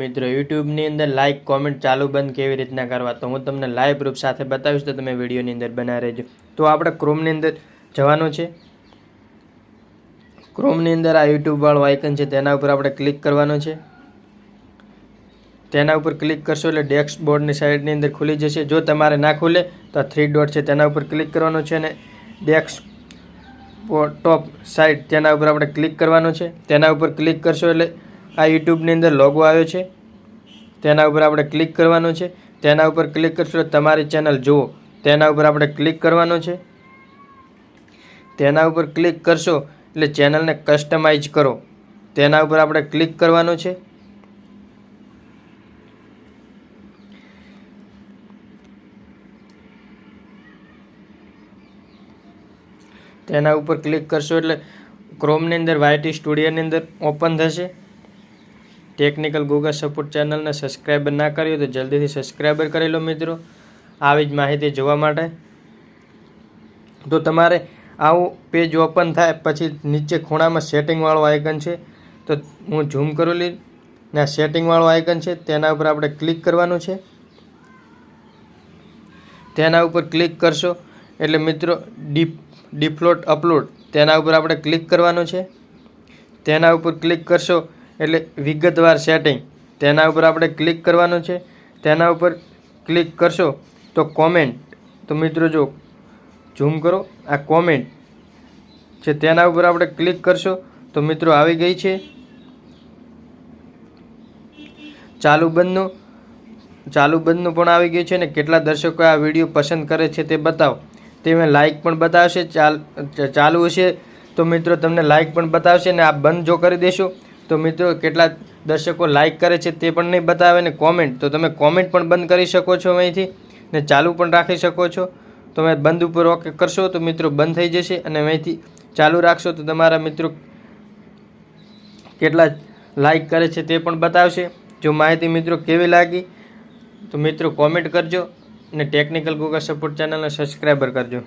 મિત્રો યુટ્યુબની અંદર like comment ચાલુ બંધ કેવી રીતના કરવા? તો હું તમને લાઈવ પ્રૂફ સાથે બતાવીશ, તો તમે વિડીયોની અંદર બના રહેજો. તો આપણે ક્રોમની અંદર જવાનું છે. ક્રોમની અંદર આ યુટ્યુબ વાળું આઇકન છે, તેના ઉપર આપણે ક્લિક કરવાનું છે. તેના ઉપર ક્લિક કરશો એટલે ડેસ્કબોર્ડની સાઈડની અંદર ખુલી જશે. જો તમારે ના ખુલે, તો થ્રી ડોટ છે, તેના ઉપર ક્લિક કરવાનું છે અને ડેસ્ક ટોપ સાઈડ તેના ઉપર આપણે ક્લિક કરવાનું છે. તેના ઉપર ક્લિક કરશો એટલે આ યુટ્યુબની અંદર લોગો આવ્યો છે. તેના ઉપર આપણે ક્લિક કરવાનું છે. તેના ઉપર ક્લિક કરશો તમારી ચેનલ જુઓ. તેના ઉપર આપણે ક્લિક કરવાનું છે. તેના ઉપર ક્લિક કરશો એટલે ચેનલને કસ્ટમાઇઝ કરો. તેના ઉપર આપણે ક્લિક કરવાનું છે. તેના ઉપર ક્લિક કરશો એટલે ક્રોમની અંદર વાયટી સ્ટુડિયોની અંદર ઓપન થશે. ટેકનિકલ ગૂગલ સપોર્ટ ચેનલને સબસ્ક્રાઈબર ના કરી તો જલ્દીથી સબસ્ક્રાઈબર કરી લો મિત્રો. આવી જ માહિતી જોવા માટે. તો તમારે આવું પેજ ઓપન થાય પછી નીચે ખૂણામાં સેટિંગવાળું આઇકન છે. તો હું ઝૂમ કરું લી. ને સેટિંગવાળું આઇકન છે, તેના ઉપર આપણે ક્લિક કરવાનું છે. તેના ઉપર ક્લિક કરશો એટલે મિત્રો ડીપ ડિફ્લોટ અપલોડ. તેના ઉપર આપણે ક્લિક કરવાનું છે. તેના ઉપર ક્લિક કરશો એટલે વિગતવાર સેટિંગ તેના ઉપર આપણે ક્લિક કરવાનું છે. તેના ઉપર ક્લિક કરશો તો કોમેન્ટ તો મિત્રો જો ઝૂમ કરો, આ કોમેન્ટ છે તેના ઉપર આપણે ક્લિક કરશો તો મિત્રો આવી ગઈ છે. ચાલુ બંધનું ચાલુ બંધનું પણ આવી ગયું છે ને કેટલા દર્શકો આ વીડિયો પસંદ કરે છે તે બતાવો. તે મેં લાઇક પણ બતાવશે, ચાલ, ચાલુ હશે તો મિત્રો તમને લાઇક પણ બતાવશે ને આ બંધ જો કરી દેશો. તો મિત્રો, કેટલા દર્શકો લાઇક કરે છે તે પણ નહીં બતાવે ને કોમેન્ટ તો તમે કોમેન્ટ પણ બંધ કરી શકો છો અહીંથી ને ચાલુ પણ રાખી શકો છો. તમે બંધ ઉપર ઓકે કરશો તો મિત્રો બંધ થઈ જશે અને અહીંથી ચાલુ રાખશો તો તમારા મિત્રો કેટલા લાઇક કરે છે તે પણ બતાવશે. જો માહિતી મિત્રો કેવી લાગી તો મિત્રો કોમેન્ટ કરજો અને ટેકનિકલ ગૂગલ સપોર્ટ ચેનલને સબસ્ક્રાઈબર કરજો.